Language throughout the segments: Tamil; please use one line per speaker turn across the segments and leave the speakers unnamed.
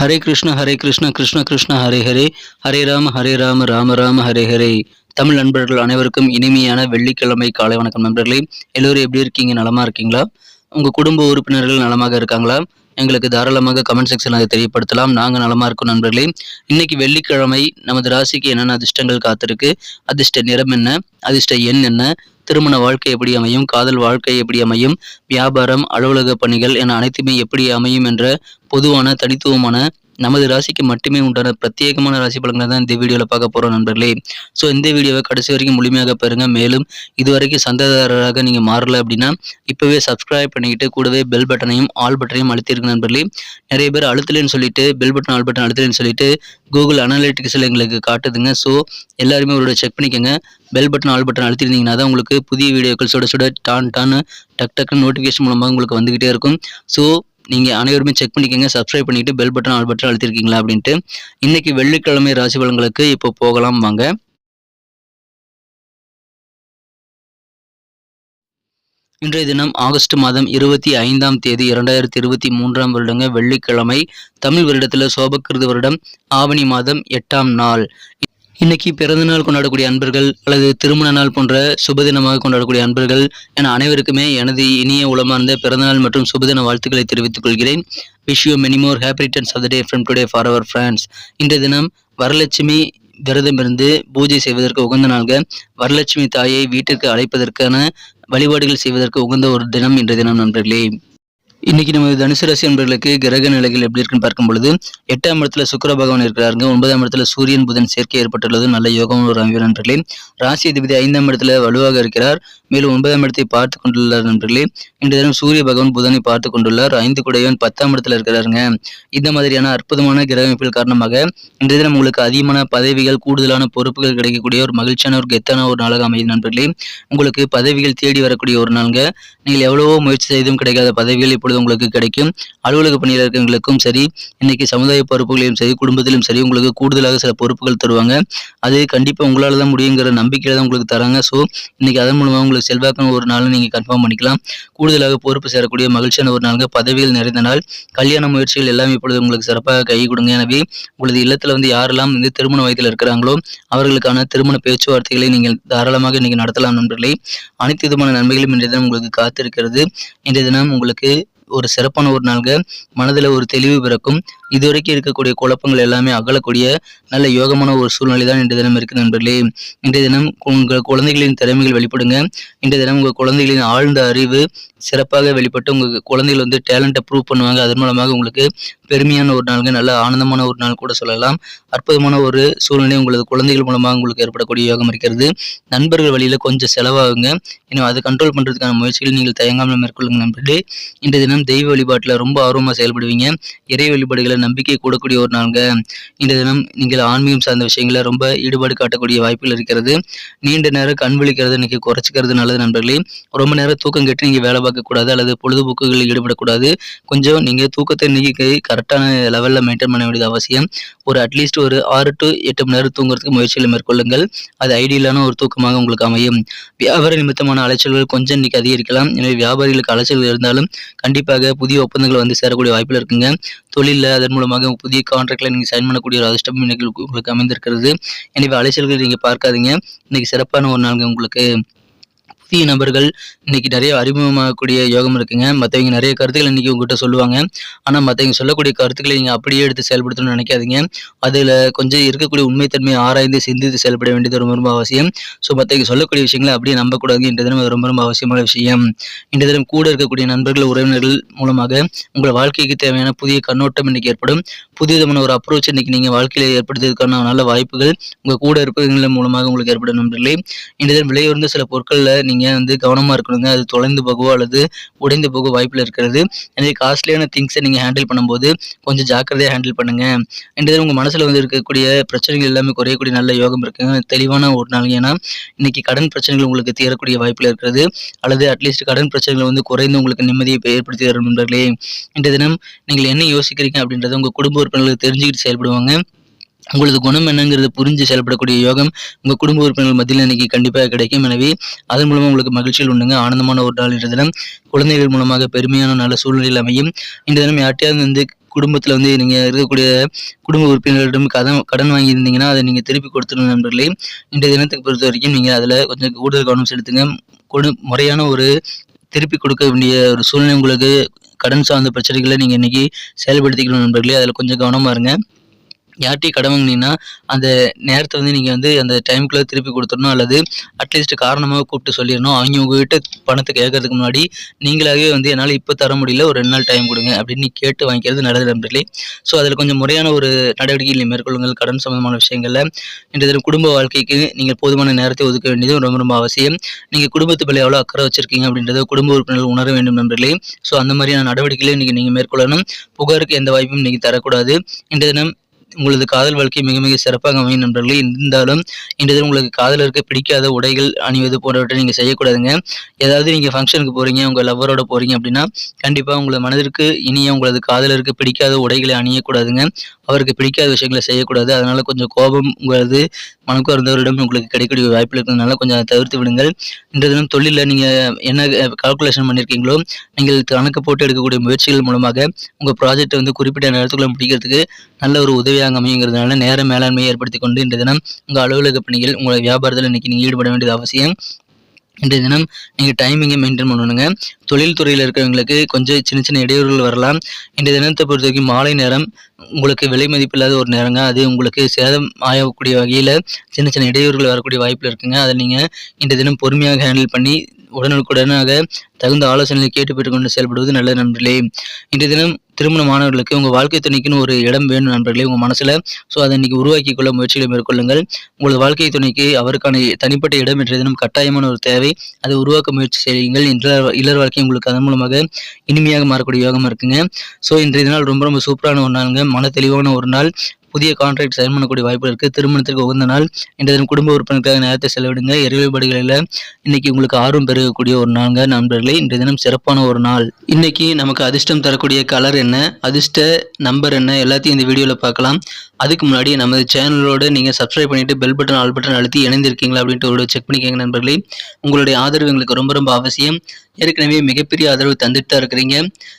ஹரே கிருஷ்ண ஹரே கிருஷ்ண கிருஷ்ண கிருஷ்ண ஹரே ஹரே. ஹரே ராம ஹரே ராம ராம ராம ஹரே ஹரே. தமிழ் நண்பர்கள் அனைவருக்கும் இனிமையான வெள்ளிக்கிழமை காலை வணக்கம் நண்பர்களே. எல்லோரும் எப்படி இருக்கீங்க? நலமா இருக்கீங்களா? உங்க குடும்ப உறுப்பினர்கள் நலமாக இருக்காங்களா? எங்களுக்கு தாராளமாக கமெண்ட் செக்ஷன் அதை தெரியப்படுத்தலாம். நாங்கள் நலமா இருக்கோம் நண்பர்களே. இன்னைக்கு வெள்ளிக்கிழமை நமது ராசிக்கு என்னென்ன அதிர்ஷ்டங்கள் காத்திருக்கு? அதிர்ஷ்ட நிறம் என்ன? அதிர்ஷ்ட எண் என்ன? திருமண வாழ்க்கை எப்படி அமையும் காதல் வாழ்க்கை எப்படி அமையும் வியாபாரம் அலுவலக பணிகள் என அனைத்துமே எப்படி அமையும் என்ற பொதுவான தனித்துவமான நமது ராசிக்கு மட்டுமே உண்டான பிரத்யேகமான ராசி பலன்களை தான் இந்த வீடியோவில் பார்க்க போகிறோம் நண்பர்களே. ஸோ இந்த வீடியோவை கடைசி வரைக்கும் முழுமையாக பாருங்கள் மேலும் இதுவரைக்கும் சந்தாதாரராக நீங்கள் மாறல அப்படின்னா இப்போவே சப்ஸ்கிரைப் பண்ணிக்கிட்டு கூடவே பெல் பட்டனையும் ஆல் பட்டனையும் அழுத்திருக்கு நண்பர்களே. நிறைய பேர் அழுத்தலைன்னு சொல்லிட்டு பெல் பட்டன் ஆல் பட்டன் அழுத்தலன்னு சொல்லிட்டு கூகுள் அனாலிட்டிக்ஸில் எங்களுக்கு காட்டுதுங்க. ஸோ எல்லாருமே ஒரு செக் பண்ணிக்கோங்க. பெல் பட்டன் ஆல் பட்டன் அழுத்திருந்தீங்கன்னா தான் உங்களுக்கு புதிய வீடியோக்கள் சுட சுட டான் டான் டக் டக்குன்னு நோட்டிஃபிகேஷன் மூலமாக உங்களுக்கு வந்துக்கிட்டே இருக்கும். ஸோ நீங்கள் அனைவருமே செக் பண்ணிக்கோங்க சப்ஸ்கிரைப் பண்ணிட்டு பெல் பட்டன் ஆல் பட்டன் அழுத்திருக்கீங்களா அப்படின்ட்டு. இன்னைக்கு வெள்ளிக்கிழமை ராசி பலன்களுக்கு இப்போ போகலாம் வாங்க. இன்றைய தினம் ஆகஸ்ட் மாதம் இருபத்தி ஐந்தாம் தேதி இரண்டாயிரத்தி இருபத்தி மூன்றாம் வருடங்க வெள்ளிக்கிழமை. தமிழ் வருடத்தில் சோபக்கிருது வருடம் ஆவணி மாதம் எட்டாம் நாள். இன்னைக்கு பிறந்தநாள் கொண்டாடக்கூடிய அன்பர்கள் அல்லது திருமண நாள் போன்ற சுபதினமாக கொண்டாடக்கூடிய அன்பர்கள் என அனைவருக்குமே எனது இனிய உளமார்ந்த பிறந்தநாள் மற்றும் சுபதின வாழ்த்துக்களை தெரிவித்துக் கொள்கிறேன். Wish you many more happy returns of the day from today for our friends இன்றைய தினம் வரலட்சுமி விரதம் இருந்து பூஜை செய்வதற்கு உகந்த நாள்கள் வரலட்சுமி தாயை வீட்டிற்கு அழைப்பதற்கான வழிபாடுகள் செய்வதற்கு உகந்த ஒரு தினம் இன்றைய தினம் நண்பர்களே. இன்னைக்கு நமது தனுசு ராசி என்பர்களுக்கு கிரக நிலைகள் எப்படி இருக்குன்னு பார்க்கும் பொழுது எட்டாம் இடத்துல சுக்கர பகவான் இருக்கிறாருங்க. ஒன்பதாம் இடத்துல சூரியன் புதன் சேர்க்கை ஏற்பட்டுள்ளது. நல்ல யோகம் ஒரு அமைவு நண்பர்களே. ராசி அதிபதி ஐந்தாம் இடத்துல வலுவாக இருக்கிறார். மேலும் ஒன்பதாம் இடத்தை பார்த்து கொண்டுள்ளார் நண்பர்களே. இன்று தினம் சூரிய பகவான் புதனை பார்த்து கொண்டுள்ளார். ஐந்து குடையவன் பத்தாம் இடத்துல இருக்கிறாருங்க. இந்த மாதிரியான அற்புதமான கிரக அமைப்பில் காரணமாக இன்றைய தினம் உங்களுக்கு அதிகமான பதவிகள் கூடுதலான பொறுப்புகள் கிடைக்கக்கூடிய ஒரு மகிழ்ச்சியான ஒரு கெத்தான ஒரு நாளாக அமையும் நண்பர்களே. உங்களுக்கு பதவிகள் தேடி வரக்கூடிய ஒரு நாளுங்க. நீங்கள் எவ்வளவோ முயற்சி செய்தும் கிடைக்காத பதவிகள் இப்பொழுது உங்களுக்கு கிடைக்கும். அலுவலக பணியில் இருக்கிறவங்களுக்கும் சரி இன்னைக்கு சமுதாய பொறுப்புகளையும் சரி குடும்பத்திலும் சரி உங்களுக்கு கூடுதலாக சில பொறுப்புகள் தருவாங்க. அது கண்டிப்பாக உங்களால் தான் முடியுங்கிற நம்பிக்கையில தான் உங்களுக்கு தராங்க. ஸோ இன்னைக்கு அதன் மூலமாக உங்களுக்கு செல்வாக்கான ஒரு நாள் நீங்கள் கன்ஃபார்ம் பண்ணிக்கலாம். கூடுதலாக பொறுப்பு சேரக்கூடிய மகிழ்ச்சியான ஒரு நாளுங்க. பதவிகள் நிறைந்த நாள். கல்யாண முயற்சிகள் எல்லாமே இப்பொழுது உங்களுக்கு சிறப்பாக கை கொடுங்க. எனவே உங்களது இல்லத்தில் வந்து யாரெல்லாம் வந்து திருமண வயதில் இருக்கிறாங்களோ அவர்களுக்கான திருமண பேச்சுவார்த்தைகளை நீங்கள் தாராளமாக இன்னைக்கு நடத்தலாம் நண்பர்களே. அனைத்து விதமான நன்மைகளும் இன்றைய தினம் உங்களுக்கு காத்திருக்கிறது. இன்றைய தினம் உங்களுக்கு ஒரு சிறப்பான ஒரு நாள்க மனதில் ஒரு தெளிவு பிறக்கும். இதுவரைக்கும் இருக்கக்கூடிய குழப்பங்கள் எல்லாமே அகலக்கூடிய நல்ல யோகமான ஒரு சூழ்நிலை தான் இன்றைய தினம் இருக்குது நண்பர்களே. இன்றைய தினம் உங்கள் குழந்தைகளின் திறமைகள் வெளிப்படுங்க. இன்றைய தினம் உங்கள் குழந்தைகளின் ஆழ்ந்த அறிவு சிறப்பாக வெளிப்பட்டு உங்கள் குழந்தைகள் வந்து டேலண்ட்டை ப்ரூவ் பண்ணுவாங்க. அதன் மூலமாக உங்களுக்கு பெருமையான ஒரு நாளுங்க நல்ல ஆனந்தமான ஒரு நாள் கூட சொல்லலாம். அற்புதமான ஒரு சூழ்நிலை உங்களது குழந்தைகள் மூலமாக உங்களுக்கு ஏற்படக்கூடிய யோகம் இருக்கிறது. நண்பர்கள் வழியில் கொஞ்சம் செலவாகுங்க. இன்னும் அதை கண்ட்ரோல் பண்ணுறதுக்கான முயற்சிகள் நீங்கள் தயங்காமல் மேற்கொள்ளுங்க நண்பர்களே. இன்றைய தினம் தெய்வ வழிபாட்டில் ரொம்ப ஆர்வமாக செயல்படுவீங்க. இறை வழிபாடுகளை நம்பிக்கை கூடக்கூடிய ஒரு நாளுங்க. இன்றைய தினம் நீங்கள் ஆன்மீகம் சார்ந்த விஷயங்களை ரொம்ப ஈடுபாடு காட்டக்கூடிய வாய்ப்புகள் இருக்கிறது. நீண்ட நேரம் கண் விழிக்கிறது இன்னைக்கு குறைச்சிக்கிறது நல்லது நண்பர்களே. ரொம்ப நேரம் தூக்கம் கெட்டு நீங்கள் வேலை பார்க்கக்கூடாது அல்லது பொழுதுபோக்குகளில் ஈடுபடக்கூடாது. கொஞ்சம் நீங்கள் தூக்கத்தை நீக்கி கரெக்டான லெவலில் மெயின்டைன் பண்ண வேண்டியது அவசியம். ஒரு அட்லீஸ்ட் ஒரு ஆறு டு எட்டு மணி நேரம் தூங்குறதுக்கு முயற்சிகளை மேற்கொள்ளுங்கள். அது ஐடியலான ஒரு தூக்கமாக உங்களுக்கு அமையும். வியாபார நிமித்தமான அலைச்சல்கள் கொஞ்சம் இன்னைக்கு அதிகரிக்கலாம். எனவே வியாபாரிகளுக்கு அலைச்சல்கள் இருந்தாலும் கண்டிப்பாக புதிய ஒப்பந்தங்கள் வந்து சேரக்கூடிய வாய்ப்பில் இருக்குங்க. தொழிலில் அதன் மூலமாக புதிய கான்ட்ராக்டில் நீங்கள் சைன் பண்ணக்கூடிய ஒரு அதிர்ஷ்டம் இன்னைக்கு உங்களுக்கு அமைந்திருக்கிறது. எனவே அலைச்சல்கள் நீங்கள் பார்க்காதீங்க. இன்னைக்கு சிறப்பான ஒரு நாள் உங்களுக்கு. புதிய நபர்கள் இன்னைக்கு நிறைய அறிமுகமாகக்கூடிய யோகம் இருக்குங்க. மற்றவங்க நிறைய கருத்துக்கள் இன்னைக்கு உங்ககிட்ட சொல்லுவாங்க. ஆனால் மற்றவங்க சொல்லக்கூடிய கருத்துக்களை நீங்கள் அப்படியே எடுத்து செயல்படுத்தணும்னு நினைக்காதீங்க. அதில் கொஞ்சம் இருக்கக்கூடிய உண்மைத்தன்மையை ஆராய்ந்து சிந்தித்து செயல்பட வேண்டியது ரொம்ப ரொம்ப அவசியம். ஸோ மற்றவங்க சொல்லக்கூடிய விஷயங்களை அப்படியே நம்பக்கூடாது இன்றைய தினம் அது ரொம்ப ரொம்ப அவசியமான விஷயம். இன்றைய தினம் கூட இருக்கக்கூடிய நண்பர்கள் உறவினர்கள் மூலமாக உங்கள் வாழ்க்கைக்கு தேவையான புதிய கண்ணோட்டம் இன்னைக்கு ஏற்படும். புதிய விதமான ஒரு அப்ரோச் இன்னைக்கு நீங்கள் வாழ்க்கையில் ஏற்படுத்துவதற்கான நல்ல வாய்ப்புகள் உங்கள் கூட இருப்பவர்கள் மூலமாக உங்களுக்கு ஏற்படும் நண்பர்களே. இன்றைய தினம் விலையுறந்த சில பொருட்களில் நீங்கள் வந்து கவனமாக இருக்கணுங்க. அது தொலைந்து போகவோ அல்லது உடைந்து போக வாய்ப்பில் இருக்கிறது. எனவே காஸ்ட்லியான திங்ஸை நீங்கள் ஹேண்டில் பண்ணும்போது கொஞ்சம் ஜாக்கிரதையாக ஹேண்டில் பண்ணுங்க. இன்றைய உங்கள் மனசில் வந்து இருக்கக்கூடிய பிரச்சனைகள் எல்லாமே குறையக்கூடிய நல்ல யோகம் இருக்குங்க. தெளிவான ஒரு நாள். ஏன்னா இன்னைக்கு கடன் பிரச்சனைகள் உங்களுக்கு தீரக்கூடிய வாய்ப்பில் இருக்கிறது. அல்லது அட்லீஸ்ட் கடன் பிரச்சனைகள் வந்து குறைந்து உங்களுக்கு நிம்மதியை ஏற்படுத்தி தரும் நண்பர்களே. இன்றைய தினம் நீங்கள் என்ன யோசிக்கிறீங்க அப்படின்றத உங்கள் குடும்ப உறுப்பினர்களுக்கு தெரிஞ்சுக்கிட்டு செயல்படுவாங்க. உங்களது குணம் என்னங்கிறது புரிஞ்சு செயல்படக்கூடிய யோகம் உங்கள் குடும்ப உறுப்பினர்கள் மத்தியில் இன்னைக்கு கண்டிப்பாக கிடைக்கும். எனவே அதன் மூலமாக உங்களுக்கு மகிழ்ச்சியில் உண்டுங்க. ஆனந்தமான ஒரு நாள் இன்றைய தினம். குழந்தைகள் மூலமாக பெருமையான நல்ல சூழ்நிலையில் அமையும். இன்றைய தினம் யார்ட்டையாவது வந்து குடும்பத்தில் வந்து நீங்கள் இருக்கக்கூடிய குடும்ப உறுப்பினர்களிடம் கடன் கடன் வாங்கியிருந்தீங்கன்னா அதை நீங்கள் திருப்பி கொடுத்துருங்க நண்பர்களே. இன்றைய தினத்துக்கு பொறுத்த வரைக்கும் நீங்கள் அதில் கொஞ்சம் கூடுதல் கவனம் செலுத்துங்க. கொடு முறையான ஒரு திருப்பி கொடுக்க வேண்டிய ஒரு சூழ்நிலை உங்களுக்கு கடன் சார்ந்த பிரச்சனைகளை நீங்கள் இன்றைக்கி செயல்படுத்திக்கணும் நண்பர்களே. அதில் கொஞ்சம் கவனமாக இருங்க. யார்கிட்டயும் கடன் வாங்கினீங்கன்னா அந்த நேரத்தை வந்து நீங்கள் வந்து அந்த டைமுக்குள்ளே திருப்பி கொடுத்துடணும் அல்லது அட்லீஸ்ட் காரணமாக கூப்பிட்டு சொல்லிடணும். அவங்க உங்ககிட்ட பணத்தை கேட்கறதுக்கு முன்னாடி நீங்களாகவே வந்து என்னால் இப்போ தர முடியல ஒரு ரெண்டு நாள் டைம் கொடுங்க அப்படின்னு கேட்டு வாங்கிக்கிறது நல்லது நண்பர்களே. ஸோ அதில் கொஞ்சம் முறையான ஒரு நடவடிக்கைகளை மேற்கொள்ளுங்கள். கடன் சம்பந்தமான விஷயங்களில் இன்றைய தினம் குடும்ப வாழ்க்கைக்கு நீங்கள் போதுமான நேரத்தை ஒதுக்க வேண்டியது ரொம்ப ரொம்ப அவசியம். நீங்கள் குடும்பத்து மேலே எவ்வளோ அக்கறை வச்சிருக்கீங்க அப்படின்றத குடும்ப உறுப்பினர்கள் உணர வேண்டும் நண்பர்களே. ஸோ அந்த மாதிரியான நடவடிக்கைகளை இன்றைக்கி நீங்கள் மேற்கொள்ளணும். புகாருக்கு எந்த வாய்ப்பும் நீங்கள் தரக்கூடாது. இன்றைய தினம் உங்களது காதல் வாழ்க்கை மிக மிக சிறப்பாக அமையும் நண்பர்களே. இருந்தாலும் இன்றைய உங்களுக்கு காதலருக்கு பிடிக்காத உடைகள் அணிவது போன்றவற்றை நீங்கள் செய்யக்கூடாதுங்க. ஏதாவது நீங்கள் ஃபங்க்ஷனுக்கு போகிறீங்க உங்கள் லவ்வரோட போகிறீங்க அப்படின்னா கண்டிப்பாக உங்களது மனதிற்கு இனிய உங்களது காதலருக்கு பிடிக்காத உடைகளை அணியக்கூடாதுங்க. அவருக்கு பிடிக்காத விஷயங்களை செய்யக்கூடாது. அதனால் கொஞ்சம் கோபம் உங்களது மனக்கு இருந்தவரிடம் உங்களுக்கு கிடைக்கக்கூடிய வாய்ப்பு இருக்கிறதுனால கொஞ்சம் அதை தவிர்த்து விடுங்கள். இன்றைய தினம் தொழிலில் நீங்கள் என்ன கால்குலேஷன் பண்ணியிருக்கீங்களோ நீங்கள் கணக்கு போட்டு எடுக்கக்கூடிய முயற்சிகள் மூலமாக உங்கள் ப்ராஜெக்ட்டை வந்து குறிப்பிட்ட நேரத்துக்குள்ள முடிக்கிறதுக்கு நல்ல ஒரு உதவியாக அமையுங்கிறதுனால நேர மேலாண்மையை ஏற்படுத்தி கொண்டு இன்றைய தினம் உங்கள் அலுவலக பணிகள் உங்கள் வியாபாரத்தில் இன்னைக்கு நீங்கள் ஈடுபட வேண்டியது அவசியம். இன்றைய தினம் நீங்கள் டைமிங்கை மெயின்டைன் பண்ணணுங்க. தொழில்துறையில் இருக்கிறவங்களுக்கு கொஞ்சம் சின்ன சின்ன இடையூறுகள் வரலாம். இன்றைய தினத்தை பொறுத்த வரைக்கும் மாலை நேரம் உங்களுக்கு விலை மதிப்பில்லாத ஒரு நேரங்க. அது உங்களுக்கு சேதம் ஆகக்கூடிய வகையில் சின்ன சின்ன இடையூறுகள் வரக்கூடிய வாய்ப்பில் இருக்குங்க. அதை நீங்கள் இன்றைய தினம் பொறுமையாக ஹேண்டில் பண்ணி உடனுக்குடனாக தகுந்த ஆலோசனைகளை கேட்டு பெற்றுக்கொண்டு செயல்படுவது நல்ல நண்பர்களே. இன்றைய தினம் திருமணமானவர்களுக்கு உங்கள் வாழ்க்கை துணைக்குன்னு ஒரு இடம் வேணும் நண்பர்களே உங்கள் மனசில். ஸோ அதை இன்றைக்கி உருவாக்கி கொள்ள முயற்சிகளை மேற்கொள்ளுங்கள். உங்களது வாழ்க்கை துணைக்கு அவருக்கான தனிப்பட்ட இடம் இன்றைய தினம் கட்டாயமான ஒரு தேவை. அதை உருவாக்க முயற்சி செய்யுங்கள். இன்ற இளர் வாழ்க்கை உங்களுக்கு அதன் மூலமாக இனிமையாக மாறக்கூடிய யோகமாக இருக்குங்க. ஸோ இன்றைய நாள் ரொம்ப ரொம்ப சூப்பரான ஒரு நாளுங்க. மன தெளிவான ஒரு நாள். புதிய கான்ட்ராக்ட் சைன் பண்ணக்கூடிய வாய்ப்பு இருக்குது திருமணத்திற்கு உகந்த நாள். இன்றைய தினம் குடும்ப உறுப்பினருக்காக நேரத்தை செலவிடுங்க. இறை இன்றைக்கி இன்னைக்கு உங்களுக்கு ஆர்வம் பெருகக்கூடிய ஒரு நாள்ங்க நண்பர்களே. இன்றைய தினம் சிறப்பான ஒரு நாள். இன்னைக்கு நமக்கு அதிர்ஷ்டம் தரக்கூடிய கலர் என்ன? அதிர்ஷ்ட நம்பர் என்ன? எல்லாத்தையும் இந்த வீடியோவில் பார்க்கலாம். அதுக்கு முன்னாடி நமது சேனலோடு நீங்கள் சப்ஸ்கிரைப் பண்ணிட்டு பெல் பட்டன் ஆல் பட்டன் அழுத்தி இணைந்திருக்கீங்களா அப்படின்ட்டு ஒரு செக் பண்ணிக்கோங்க நண்பர்களே. உங்களுடைய ஆதரவு எங்களுக்கு ரொம்ப ரொம்ப அவசியம். ஏற்கனவே மிகப்பெரிய ஆதரவு தந்துட்டு தான் இருக்கிறீங்க.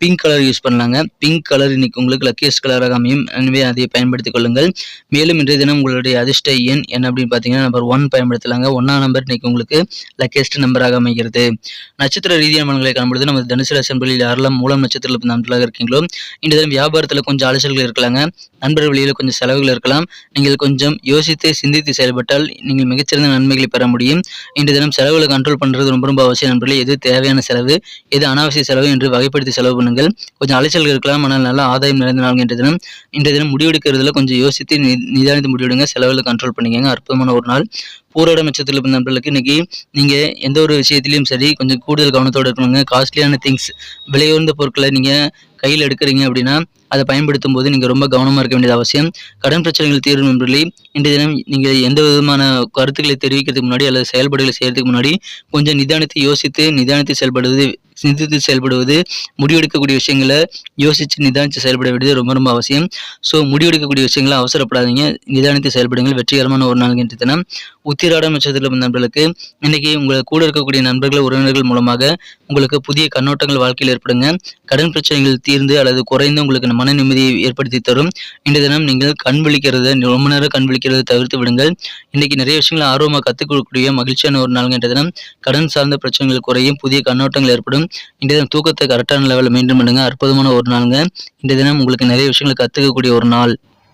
பிங்க் கலர் யூஸ் பண்ணலாங்க. பிங்க் கலர் இன்னைக்கு உங்களுக்கு லக்கியஸ்ட் கலராக அமையும். எனவே அதை பயன்படுத்திக் கொள்ளுங்கள். மேலும் இன்றைய தினம் உங்களுடைய அதிர்ஷ்ட எண் என்ன அப்படின்னு பார்த்தீங்கன்னா நம்பர் ஒன் பயன்படுத்தலாங்க. ஒன்றாம் நம்பர் இன்னைக்கு உங்களுக்கு லக்கியஸ்ட் நம்பராக அமைகிறது. நட்சத்திர ரீதியான மனங்களை காணும்பொழுது நமது தனுசு அசம்பிளியில் யாரெல்லாம் மூலம் நட்சத்திரத்தில் நன்றாக இருக்கீங்களோ இன்றைய தினம் வியாபாரத்தில் கொஞ்சம் அலசல்கள் இருக்கலாங்க. நண்பர் வழியில் கொஞ்சம் செலவுகள் இருக்கலாம். நீங்கள் கொஞ்சம் யோசித்து சிந்தித்து செயல்பட்டால் நீங்கள் மிகச்சிறந்த நன்மைகளை பெற முடியும். இன்றைய தினம் செலவுகளை கண்ட்ரோல் பண்ணுறது ரொம்ப ரொம்ப அவசியம் நண்பர்களே. எது தேவையான செலவு எது அனாவசிய செலவு என்று வகைப்படுத்தி செலவு பண்ணுங்கள் கொஞ்சம் அலைச்சல்கள் இருக்கலாம். ஆனால் நல்ல ஆதாயம் நிறைந்த நாள் இன்றைய தினம். இன்றைய தினம் முடிவெடுக்கிறதுல கொஞ்சம் யோசித்து நி- நிதானித்து முடிவெடுங்க. செலவில் கண்ட்ரோல் பண்ணிக்கங்க. அற்புதமான ஒரு நாள். பூரோட நட்சத்திரத்தில் இருந்த நண்பர்களுக்கு இன்னைக்கு நீங்கள் எந்த ஒரு விஷயத்திலையும் சரி கொஞ்சம் கூடுதல் கவனத்தோடு இருக்கணுங்க. காஸ்ட்லியான திங்ஸ் விலையுயர்ந்த பொருட்களை நீங்கள் கையில் எடுக்கிறீங்க அப்படின்னா அதை பயன்படுத்தும் போது நீங்கள் ரொம்ப கவனமாக இருக்க வேண்டியது அவசியம். கடன் பிரச்சனைகள் தீரும் நண்பர்களே இன்றைய தினம் நீங்கள் எந்த விதமான கருத்துக்களை தெரிவிக்கிறதுக்கு முன்னாடி அல்லது செயல்பாடுகளை செய்கிறதுக்கு முன்னாடி கொஞ்சம் நிதானித்து யோசித்து நிதானித்து செயல்படுவது சிந்தித்து செயல்படுவது முடிவெடுக்கக்கூடிய விஷயங்களை யோசித்து நிதானித்து செயல்பட வேண்டியது ரொம்ப ரொம்ப அவசியம். ஸோ முடிவெடுக்கக்கூடிய விஷயங்களை அவசரப்படாதீங்க. நிதானித்து செயல்படுங்கள். வெற்றிகரமான ஒரு நாள் என்று தினம். உத்திராடம் நட்சத்திரத்தில் நண்பர்களுக்கு இன்னைக்கு உங்களை கூட இருக்கக்கூடிய நண்பர்கள் உறவினர்கள் மூலமாக உங்களுக்கு புதிய கண்ணோட்டங்கள் வாழ்க்கையில் ஏற்படுங்க. கடன் பிரச்சனைகள் தீர்ந்து அல்லது குறைந்து உங்களுக்கு மன நிம்மதியை ஏற்படுத்தி தரும். இன்றைய தினம் நீங்கள் கண் விழிக்கிறத ரொம்ப நேரம் கண் விழிக்கிறத தவிர்த்து விடுங்கள். இன்னைக்கு நிறைய விஷயங்களை ஆர்வமாக கற்றுக் கொடுக்கக்கூடிய மகிழ்ச்சியான ஒரு நாள் என்ற தினம். கடன் சார்ந்த பிரச்சனைகள் குறையும் புதிய கண்ணோட்டங்கள் ஏற்படும். இன்றைய தினம் தூக்கத்தை கரெக்டான லெவலில் மெயின்டைன் பண்ணுங்க அற்புதமான ஒரு நாளுங்க. இன்றைய தினம் உங்களுக்கு நிறைய விஷயங்களை கற்றுக்கக்கூடிய ஒரு நாள்.